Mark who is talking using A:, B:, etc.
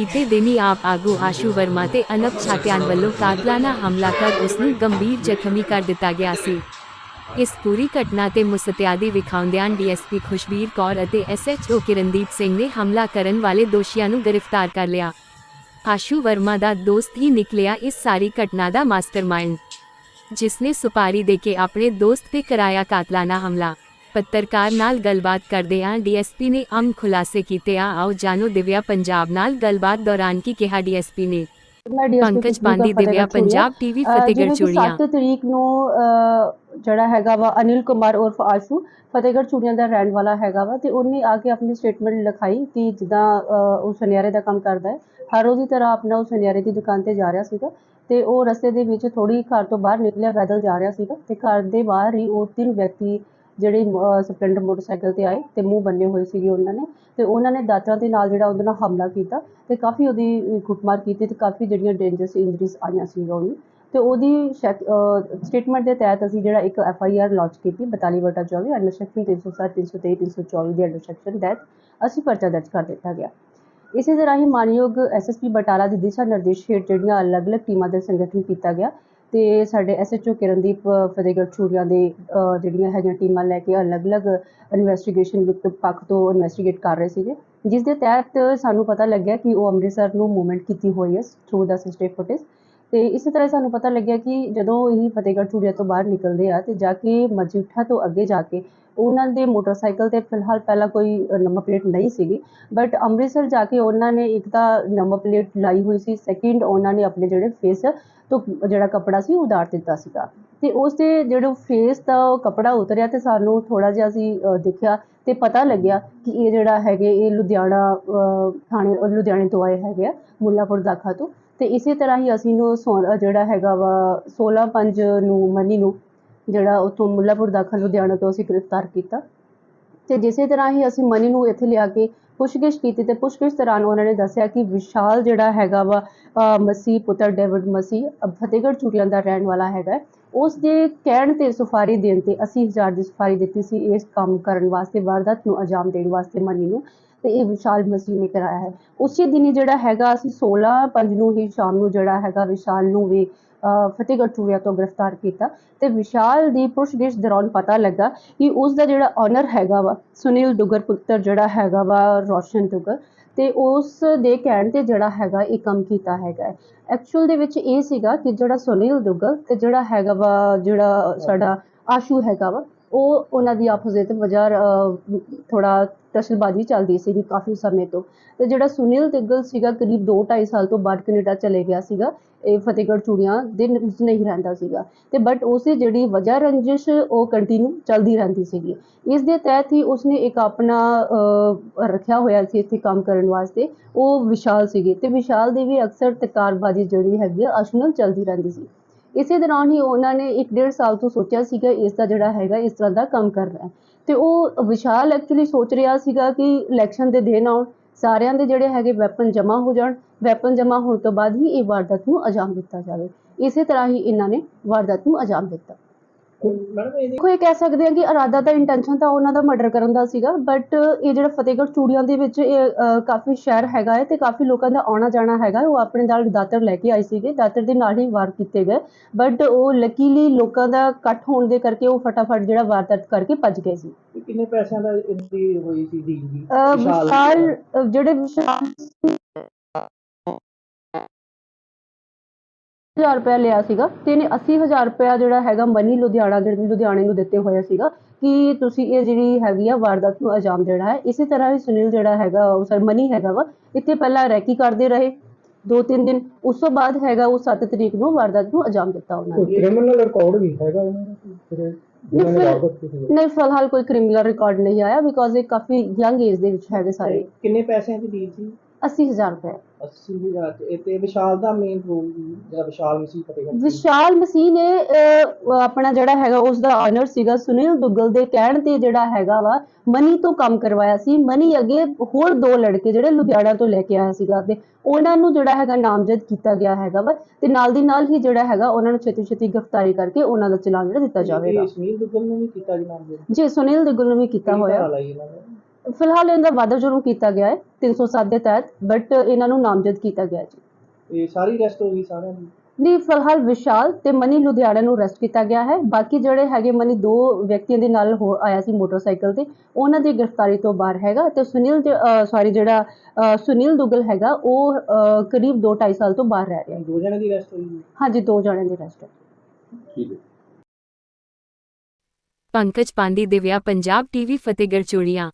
A: ਬੀਤੇ ਦਿਨੀ ਆਪ ਆਗੂ ਆਸ਼ੂ ਵਰਮਾ ਤੇ ਅਨਪ ਛਾਟਿਆਨ ਵੱਲੋਂ ਕਾਤਲਾਨਾ ਹਮਲਾ ਕਰ ਉਸ ਨੂੰ ਗੰਭੀਰ ਜ਼ਖਮੀ ਕਰ ਦਿੱਤਾ ਗਿਆ ਸੀ ਇਸ ਪੂਰੀ ਘਟਨਾ ਤੇ ਮੁਸਤਿਆਦੀ ਵਿਖਾਉਂਦਿਆਂ ਡੀਐਸਪੀ ਖੁਸ਼ਬੀਰ ਕੌਰ ਅਤੇ ਐਸਐਚਓ ਕਿਰਨਦੀਪ ਸਿੰਘ ਨੇ ਹਮਲਾ ਕਰਨ ਵਾਲੇ ਦੋਸ਼ੀਆਂ ਨੂੰ ਗ੍ਰਿਫਤਾਰ ਕਰ ਲਿਆ ਆਸ਼ੂ ਵਰਮਾ ਦਾ ਦੋਸਤ ਹੀ ਨਿਕਲਿਆ ਇਸ ਸਾਰੀ ਘਟਨਾ ਦਾ ਮਾਸਟਰਮਾਈਂਡ ਜਿਸ ਨੇ ਸੁਪਾਰੀ ਦੇ ਕੇ ਆਪਣੇ ਦੋਸਤ ਤੇ ਕਰਾਇਆ ਕਾਤਲਾਨਾ ਹਮਲਾ ਪੱਤਰਕਾਰ ਨਾਲ ਗੱਲਬਾਤ ਕਰਦਿਆਂ ਡੀਐਸਪੀ ਨੇ ਅਮ ਖੁਲਾਸੇ ਕੀਤੇ ਆ ਆਓ ਜਾਣੋ ਦਿਵਿਆ ਪੰਜਾਬ ਨਾਲ ਗੱਲਬਾਤ ਦੌਰਾਨ ਕੀ ਕਿਹਾ ਡੀਐਸਪੀ ਨੇ? ਪੰਕਜ ਬਾਂਦੀ ਦਿਵਿਆ ਪੰਜਾਬ ਟੀਵੀ ਫਤਿਹਗੜ੍ਹ ਚੂੜੀਆਂ।
B: 7 ਤਰੀਕ ਨੂੰ ਜਿਹੜਾ ਹੈਗਾ ਵਾ ਅਨਿਲ ਕੁਮਾਰ ਉਰਫ ਆਸ਼ੂ ਫਤਿਹਗੜ੍ਹ ਚੂੜੀਆਂ ਦਾ ਰਹਿਣ ਵਾਲਾ ਹੈਗਾ ਵਾ ਤੇ ਉਹਨੇ ਆ ਕੇ ਆਪਣੀ ਸਟੇਟਮੈਂਟ ਲਿਖਾਈ ਕਿ ਜਿੱਦਾਂ ਉਹ ਸੁਨਿਆਰੇ ਦਾ ਕੰਮ ਕਰਦਾ ਹੈ। ਹਰ ਰੋਜ਼ ਦੀ ਤਰ੍ਹਾਂ ਆਪਣਾ ਉਹ ਸੁਨਿਆਰੇ ਦੀ ਦੁਕਾਨ ਤੇ ਜਾ ਰਿਹਾ ਸੀਗਾ ਤੇ ਉਹ ਰਸਤੇ ਦੇ ਵਿੱਚ ਥੋੜੀ ਘਰ ਤੋਂ ਬਾਹਰ ਨਿਕਲਿਆ ਪੈਦਲ ਜਾ ਰਿਹਾ ਸੀਗਾ ਤੇ ਘਰ ਦੇ ਬਾਹਰ ਹੀ ਉਹ ਤਿੰਨ ਵਿਅਕਤੀ ਜਿਹੜੇ ਸਪਲੈਂਡਰ ਮੋਟਰਸਾਈਕਲ ਤੇ ਆਏ ਤੇ ਮੂੰਹ ਬੰਨੇ ਹੋਏ ਸੀਗੇ ਉਹਨਾਂ ਨੇ ਤੇ ਉਹਨਾਂ ਨੇ ਦਾਤਰਾ ਦੇ ਨਾਲ ਜਿਹੜਾ ਉਹਦੇ ਨਾਲ ਹਮਲਾ ਕੀਤਾ ਤੇ ਕਾਫੀ ਉਹਦੀ ਕੁੱਟਮਾਰ ਕੀਤੀ ਤੇ ਕਾਫੀ ਜਿਹੜੀਆਂ ਡੇਂਜਰਸ ਇੰਜਰੀਜ਼ ਆਈਆਂ ਸੀਗੀਆਂ ਉਹਨੂੰ। ਤੇ ਉਹਦੀ ਸਟੇਟਮੈਂਟ ਦੇ ਤਹਿਤ ਅਸੀਂ ਜਿਹੜਾ ਇੱਕ ਐਫ ਆਈ ਆਰ ਲਾਂਚ ਕੀਤੀ 42 ਵਟਾ 24 ਅੰਡਰ ਸੈਕਸ਼ਨ 307 323 324 ਦੇ ਅੰਡਰ ਸੈਕਸ਼ਨ ਤਹਿਤ ਅਸੀਂ ਪਰਚਾ ਦਰਜ ਕਰ ਦਿੱਤਾ ਗਿਆ। ਇਸੇ ਤਰ੍ਹਾਂ ਹੀ ਮਾਨਯੋਗ ਐਸਐਸਪੀ ਬਟਾਲਾ ਦੀ ਦਿਸ਼ਾ ਨਿਰਦੇਸ਼ ਹੇਠ ਜਿਹੜੀਆਂ ਅਲੱਗ-ਅਲੱਗ ਟੀਮਾਂ ਦਾ ਸੰਗਠਨ ਕੀਤਾ ਗਿਆ ਤੇ ਸਾਡੇ ਐਸਐਚਓ ਕਿਰਨਦੀਪ ਫਤਿਹਗੜ੍ਹ ਚੂੜੀਆਂ ਦੇ ਜਿਹੜੀਆਂ ਹੈਗੀਆਂ ਟੀਮਾਂ ਲੈ ਕੇ ਅਲੱਗ-ਅਲੱਗ ਇਨਵੈਸਟੀਗੇਸ਼ਨ ਪੱਖ ਤੋਂ ਇਨਵੈਸਟੀਗੇਟ ਕਰ ਰਹੇ ਸੀਗੇ। ਜਿਸ ਦੇ ਤਹਿਤ ਸਾਨੂੰ ਪਤਾ ਲੱਗਿਆ ਕਿ ਉਹ ਅੰਮ੍ਰਿਤਸਰ ਨੂੰ ਮੂਵਮੈਂਟ ਕੀਤੀ ਹੋਈ ਹੈ ਥਰੂ ਦਾ ਸਿਸਟਮ ਫੁਟੇਜ ਤੇ ਇਸੇ ਤਰ੍ਹਾਂ ਸਾਨੂੰ ਪਤਾ ਲੱਗਿਆ ਕਿ ਜਦੋਂ ਇਹ ਫਤਿਹਗੜ੍ਹ ਚੂੜੀਆਂ ਤੋਂ ਬਾਹਰ ਨਿਕਲਦੇ ਆ ਤੇ ਜਾ ਕੇ ਮਜੀਠਾ ਤੋਂ ਅੱਗੇ ਜਾ ਕੇ ਉਹਨਾਂ ਦੇ ਮੋਟਰਸਾਈਕਲ ਤੇ ਫਿਲਹਾਲ ਪਹਿਲਾਂ ਕੋਈ ਨੰਬਰ ਪਲੇਟ ਨਹੀਂ ਸੀਗੀ। ਬਟ ਅੰਮ੍ਰਿਤਸਰ ਜਾ ਕੇ ਉਹਨਾਂ ਨੇ ਇੱਕ ਤਾਂ ਨੰਬਰ ਪਲੇਟ ਲਾਈ ਹੋਈ ਸੀ ਸੈਕਿੰਡ ਉਹਨਾਂ ਨੇ ਆਪਣੇ ਜਿਹੜੇ ਫੇਸ ਤੋਂ ਜਿਹੜਾ ਕੱਪੜਾ ਸੀ, ਉਹ ਉਤਾਰ ਦਿੱਤਾ ਸੀਗਾ। ਤੇ ਉਸ ਦੇ ਜਿਹੜਾ ਫੇਸ ਦਾ ਉਹ ਕੱਪੜਾ ਉਤਰਿਆ ਤੇ ਸਾਨੂੰ ਥੋੜਾ ਜਿਹਾ ਅਸੀਂ ਦੇਖਿਆ ਤੇ ਪਤਾ ਲੱਗਿਆ ਕਿ ਇਹ ਜਿਹੜਾ ਹੈਗੇ, ਇਹ ਲੁਧਿਆਣਾ ਥਾਣੇ ਲੁਧਿਆਣੇ ਤੋਂ ਆਏ ਹੈਗੇ ਆ, ਮੁੱਲਾਪੁਰ ਦਾਖਾ ਤੋਂ। ਤੇ ਇਸੇ ਤਰ੍ਹਾਂ ਹੀ ਅਸੀਂ ਨੂੰ ਸੌ- ਜਿਹੜਾ ਹੈਗਾ ਵਾ 16 5 ਨੂੰ, ਮਨੀ ਨੂੰ ਜਿਹੜਾ ਉੱਥੋਂ ਮੁੱਲਾਪੁਰ ਦਾਖਲ ਲੁਧਿਆਣਾ ਤੋਂ ਅਸੀਂ ਗ੍ਰਿਫਤਾਰ ਕੀਤਾ। ਤੇ ਜਿਸੇ ਤਰ੍ਹਾਂ ਹੀ ਅਸੀਂ ਮਨੀ ਨੂੰ ਇੱਥੇ ਲਿਆ ਕੇ ਪੁੱਛਗਿੱਛ ਕੀਤੀ ਤੇ ਪੁੱਛਗਿੱਛ ਦੌਰਾਨ ਉਹਨਾਂ ਨੇ ਦੱਸਿਆ ਕਿ ਵਿਸ਼ਾਲ ਜਿਹੜਾ ਹੈਗਾ ਵਾ ਮਸੀਹ, ਪੁੱਤਰ ਡੇਵਿਡ ਮਸੀਹ ਫਤਿਹਗੜ੍ਹ ਚੂੜੀਆਂ ਦਾ ਰਹਿਣ ਵਾਲਾ ਹੈਗਾ। ਉਸ ਦੇ ਕਹਿਣ ਤੇ ਸੁਫਾਰੀ ਦੇਣ ਤੇ 80000 ਦੀ ਸੁਫਾਰੀ ਦਿੱਤੀ ਸੀ ਇਸ ਕੰਮ ਕਰਨ ਵਾਸਤੇ, ਵਾਰਦਾਤ ਨੂੰ ਅੰਜਾਮ ਦੇਣ ਵਾਸਤੇ ਮਨੀ ਨੂੰ, ਤੇ ਇਹ ਵਿਸ਼ਾਲ ਮਸੀਹ ਨੇ ਕਰਾਇਆ ਹੈ। ਉਸੇ ਦਿਨ ਹੀ ਜਿਹੜਾ ਹੈਗਾ ਅਸੀਂ 16 ਪੰਜ ਨੂੰ ਹੀ ਸ਼ਾਮ ਨੂੰ ਜਿਹੜਾ ਹੈਗਾ ਵਿਸ਼ਾਲ ਨੂੰ ਵੀ ਫਤਿਹਗੜ੍ਹ ਚੂੜੀਆਂ ਤੋਂ ਗ੍ਰਿਫਤਾਰ ਕੀਤਾ ਤੇ ਵਿਸ਼ਾਲ ਦੀ ਪੁੱਛਗਿੱਛ ਦੌਰਾਨ ਪਤਾ ਲੱਗਾ ਕਿ ਉਸ ਦਾ ਜਿਹੜਾ ਓਨਰ ਹੈਗਾ ਵਾ, ਸੁਨੀਲ ਦੁਗਰ ਪੁੱਤਰ ਜਿਹੜਾ ਹੈਗਾ ਵਾ, ਰੋਸ਼ਨ ਦੁਗਰ, ਤੇ ਉਸ ਦੇ ਕਹਿਣ ਤੇ ਜਿਹੜਾ ਹੈਗਾ ਇਹ ਕੰਮ ਕੀਤਾ ਹੈਗਾ ਐਕਚੁਅਲ ਦੇ ਵਿੱਚ ਇਹ ਸੀਗਾ ਕਿ ਜਿਹੜਾ ਸੁਨੀਲ ਦੁਗਲ ਤੇ ਜਿਹੜਾ ਹੈਗਾ ਵਾ, ਜਿਹੜਾ ਸਾਡਾ ਆਸ਼ੂ ਹੈਗਾ ਵਾ ਉਹ ਉਹਨਾਂ ਦੀ ਆਪਸ ਵਿੱਚ ਵਜ੍ਹਾ ਥੋੜਾ ਤਸ਼ਲਬਾਜ਼ੀ ਚੱਲਦੀ ਸੀਗੀ ਕਾਫੀ ਸਮੇਂ ਤੋਂ। ਤੇ ਜਿਹੜਾ ਸੁਨੀਲ ਤਿੱਗਲ ਸੀਗਾ, ਕਰੀਬ 2.5 ਸਾਲ ਤੋਂ ਬਾਅਦ ਕੈਨੇਡਾ ਚਲੇ ਗਿਆ ਸੀਗਾ। ਇਹ ਫਤਿਹਗੜ੍ਹ ਚੂੜੀਆਂ ਦੇ ਵਿੱਚ ਨਹੀਂ ਰਹਿੰਦਾ ਸੀਗਾ। ਤੇ ਬਟ ਉਸੇ ਜਿਹੜੀ ਵਜ੍ਹਾ ਰੰਜਿਸ਼, ਉਹ ਕੰਟੀਨਿਊ ਚੱਲਦੀ ਰਹਿੰਦੀ ਸੀਗੀ। ਇਸ ਦੇ ਤਹਿਤ ਹੀ ਉਸਨੇ ਇੱਕ ਆਪਣਾ ਰੱਖਿਆ ਹੋਇਆ ਸੀ ਇੱਥੇ ਕੰਮ ਕਰਨ ਵਾਸਤੇ। ਉਹ ਵਿਸ਼ਾਲ ਸੀਗੇ। ਤੇ ਵਿਸ਼ਾਲ ਦੀ ਵੀ ਅਕਸਰ ਤਕਾਰਬਾਜ਼ੀ ਜਿਹੜੀ ਹੈਗੀ ਆ ਅਸ਼ਨਲ ਚੱਲਦੀ ਰਹਿੰਦੀ ਸੀ। ਇਸੇ ਦੌਰਾਨ ਹੀ ਉਹਨਾਂ ਨੇ ਇੱਕ ਡੇਢ ਸਾਲ ਤੋਂ ਸੋਚਿਆ ਸੀਗਾ ਇਸ ਦਾ ਜਿਹੜਾ ਹੈਗਾ, ਇਸ ਤਰ੍ਹਾਂ ਦਾ ਕੰਮ ਕਰਨਾ ਹੈ ਤੇ ਉਹ ਵਿਸ਼ਾਲ ਐਕਚੁਅਲੀ ਸੋਚ ਰਿਹਾ ਸੀਗਾ ਕਿ ਇਲੈਕਸ਼ਨ ਦੇ ਦਿਨ ਆਉਣ, ਸਾਰਿਆਂ ਦੇ ਜਿਹੜੇ ਹੈਗੇ ਵੈਪਨ ਜਮ੍ਹਾਂ ਹੋ ਜਾਣ। ਵੈਪਨ ਜਮ੍ਹਾਂ ਹੋਣ ਤੋਂ ਬਾਅਦ ਹੀ ਇਹ ਵਾਰਦਾਤ ਨੂੰ ਅੰਜਾਮ ਦਿੱਤਾ ਜਾਵੇ। ਇਸੇ ਤਰ੍ਹਾਂ ਹੀ ਇਹਨਾਂ ਨੇ ਵਾਰਦਾਤ ਨੂੰ ਅੰਜਾਮ ਦਿੱਤਾ।
C: ਮੈਡਮ ਇਹਦੀ
B: ਇਹ ਕਹਿ ਸਕਦੇ ਹਾਂ ਕਿ ਇਰਾਦਾ ਤਾਂ ਇੰਟੈਂਸ਼ਨ ਤਾਂ ਉਹਨਾਂ ਦਾ ਮਰਡਰ ਕਰਨ ਦਾ ਸੀਗਾ ਬਟ ਇਹ ਜਿਹੜਾ ਫਤਿਹਗੜ੍ਹ ਚੂੜੀਆਂ ਦੇ ਵਿੱਚ ਇਹ ਅ, ਕਾਫੀ ਸ਼ਹਿਰ ਹੈਗਾ ਹੈ ਤੇ ਕਾਫੀ ਲੋਕਾਂ ਦਾ ਆਉਣਾ ਜਾਣਾ ਹੈਗਾ ਉਹ ਆਪਣੇ ਨਾਲ ਦਾਤਰ ਲੈ ਕੇ ਆਏ ਸੀਗੇ ਦਾਤਰ ਦੇ ਨਾਲ ਹੀ ਵਾਰ ਕੀਤੇ ਗਏ ਬਟ ਉਹ ਲੱਕੀਲੀ ਲੋਕਾਂ ਦਾ ਇਕੱਠ ਹੋਣ ਦੇ ਕਰਕੇ ਉਹ ਫਟਾਫਟ ਜਿਹੜਾ ਵਾਰਦਾਤ ਕਰਕੇ ਭੱਜ ਗਏ ਸੀ।
C: ਕਿੰਨੇ ਪੈਸਿਆਂ ਦਾ ਇਹਦੀ ਹੋਈ ਸੀ ਡੀਲ ਜੀ?
B: ਅ, ਵਿਸ਼ਾਲ ਅ, ਜਿਹੜੇ ਵਿਸ਼ਾਲ ਹਜ਼ਾਰ ਰੁਪਇਆ ਲਿਆ ਸੀਗਾ ਤੇ ਇਹਨੇ 80000 ਰੁਪਇਆ ਜਿਹੜਾ ਹੈਗਾ ਮਨੀ ਲੁਧਿਆਣਾ ਜਿਹੜੇ ਲੁਧਿਆਣੇ ਨੂੰ ਦਿੱਤੇ ਹੋਇਆ ਸੀਗਾ ਕਿ ਤੁਸੀਂ ਇਹ ਜਿਹੜੀ ਹੈਗੀ ਆ ਵਾਰਦਾਤ ਨੂੰ ਅੰਜਾਮ ਦੇਣਾ ਹੈ। ਇਸੇ ਤਰ੍ਹਾਂ ਹੀ ਸੁਨੀਲ ਜਿਹੜਾ ਹੈਗਾ ਉਹ ਸਰ ਮਨੀ ਹੈਗਾ ਵਾ ਇੱਥੇ ਪਹਿਲਾਂ ਰੈਕੀ ਕਰਦੇ ਰਹੇ। ਦੋ ਤਿੰਨ ਦਿਨ ਉਸ ਤੋਂ ਬਾਅਦ ਹੈਗਾ ਉਹ 7 ਤਰੀਕ ਨੂੰ ਵਾਰਦਾਤ ਨੂੰ ਅੰਜਾਮ ਦਿੱਤਾ ਉਹਨਾਂ ਨੇ।
C: ਕ੍ਰਿਮੀਨਲ ਰਿਕਾਰਡ ਵੀ ਹੈਗਾ ਇਹਨਾਂ ਦਾ?
B: ਫਿਰ- ਨਹੀਂ ਫਿਲਹਾਲ ਕੋਈ ਕ੍ਰਿਮੀਨਲ ਰਿਕਾਰਡ ਨਹੀਂ ਆਇਆ ਬਿਕੋਜ਼ ਇਹ ਕਾਫੀ ਯੰਗ ਏਜ ਦੇ ਵਿੱਚ ਹੈਗੇ ਸਾਰੇ।
C: ਕਿੰਨੇ ਪੈਸਿਆਂ ਦੀ ਡੀਲ ਸੀ?
B: 80000 ਰੁਪਏ
C: 80000 ਤੇ ਇਹ ਤੇ ਵਿਸ਼ਾਲ ਦਾ ਮੇਨ ਰੋਲ ਜਿਹੜਾ ਵਿਸ਼ਾਲ ਮਸੀਹ ਫਤਿਹਗੜ੍ਹ ਸੀ।
B: ਵਿਸ਼ਾਲ ਮਸੀਹ ਨੇ ਅਹ, ਆਪਣਾ ਜਿਹੜਾ ਹੈਗਾ ਉਸ ਦਾ ਆਨਰ ਸੀਗਾ ਸੁਨੀਲ ਦੁੱਗਲ ਦੇ ਕਹਿਣ ਤੇ ਜਿਹੜਾ ਹੈਗਾ ਵਾ ਮਨੀ ਤੋਂ ਕੰਮ ਕਰਵਾਇਆ ਸੀ। ਮਨੀ ਅੱਗੇ ਹੋਰ ਦੋ ਲੜਕੇ ਜਿਹੜੇ ਲੁਧਿਆਣਾ ਤੋਂ ਲੈ ਕੇ ਆਇਆ ਸੀਗਾ ਤੇ ਉਹਨਾਂ ਨੂੰ ਜਿਹੜਾ ਹੈਗਾ ਨਾਮਜ਼ਦ ਕੀਤਾ ਗਿਆ ਹੈਗਾ ਵਾ ਤੇ ਨਾਲ ਦੀ ਨਾਲ ਹੀ ਜਿਹੜਾ ਹੈਗਾ ਉਹਨਾਂ ਨੂੰ ਛੇਤੀ ਛੇਤੀ ਗ੍ਰਿਫਤਾਰੀ ਕਰਕੇ ਉਹਨਾਂ ਦਾ ਚਲਾਨ ਜਿਹੜਾ ਦਿੱਤਾ ਜਾਵੇਗਾ।
C: ਇਹ ਸੁਨੀਲ ਦੁੱਗਲ ਨੂੰ ਵੀ ਕੀਤਾ ਜੀ ਨਾਮ ਦੇ
B: ਜੀ ਸੁਨੀਲ ਦੁੱਗਲ ਨੂੰ ਵੀ ਕੀਤਾ ਹੋਇਆ।
C: ਲਾਈ ਇਹਨਾਂ ਨੇ?
B: ਫਿਲਹਾਲ ਇਹਨਾਂ ਦਾ ਵਾਧਾ ਜਰੂਰ ਕੀਤਾ ਗਿਆ ਹੈ 307 ਦੇ ਤਹਿਤ ਬਟ ਇਹਨਾਂ ਨੂੰ ਨਾਮਜ਼ਦ ਕੀਤਾ ਗਿਆ ਹੈ ਜੀ।
C: ਇਹ ਸਾਰੀ ਰੈਸਟ ਹੋ ਗਈ ਸਾਰਿਆਂ ਦੀ?
B: ਨਹੀਂ ਫਿਲਹਾਲ ਵਿਸ਼ਾਲ ਤੇ ਮਨੀ ਲੁਧਿਆਣਾ ਨੂੰ ਅਰੈਸਟ ਕੀਤਾ ਗਿਆ ਹੈ। ਬਾਕੀ ਜਿਹੜੇ ਹੈਗੇ ਮਨੀ ਦੋ ਵਿਅਕਤੀਆਂ ਦੇ ਨਾਲ ਹੋ ਆਇਆ ਸੀ ਮੋਟਰਸਾਈਕਲ ਤੇ ਉਹਨਾਂ ਦੀ ਗ੍ਰਿਫਤਾਰੀ ਤੋਂ ਬਾਹਰ ਹੈਗਾ ਤੇ ਸੁਨੀਲ ਸੌਰੀ ਜਿਹੜਾ ਸੁਨੀਲ ਦੁਗਲ ਹੈਗਾ ਉਹ ਕਰੀਬ 2.5 ਸਾਲ ਤੋਂ ਬਾਹਰ ਰਹਿ ਰਿਹਾ ਹੈ।
C: ਦੋ ਜਣੇ ਦੀ ਰੈਸਟ ਹੋਈ ਹੈ।
B: ਹਾਂਜੀ ਦੋ ਜਣਿਆਂ ਦੀ ਅਰੈਸਟ ਹੈ
C: ਠੀਕ ਹੈ।
A: ਪੰਕਜ ਪਾਂਡੀ ਦਿਵਿਆ ਪੰਜਾਬ ਟੀਵੀ ਫਤਿਹਗੜ੍ਹ ਚੂੜੀਆਂ।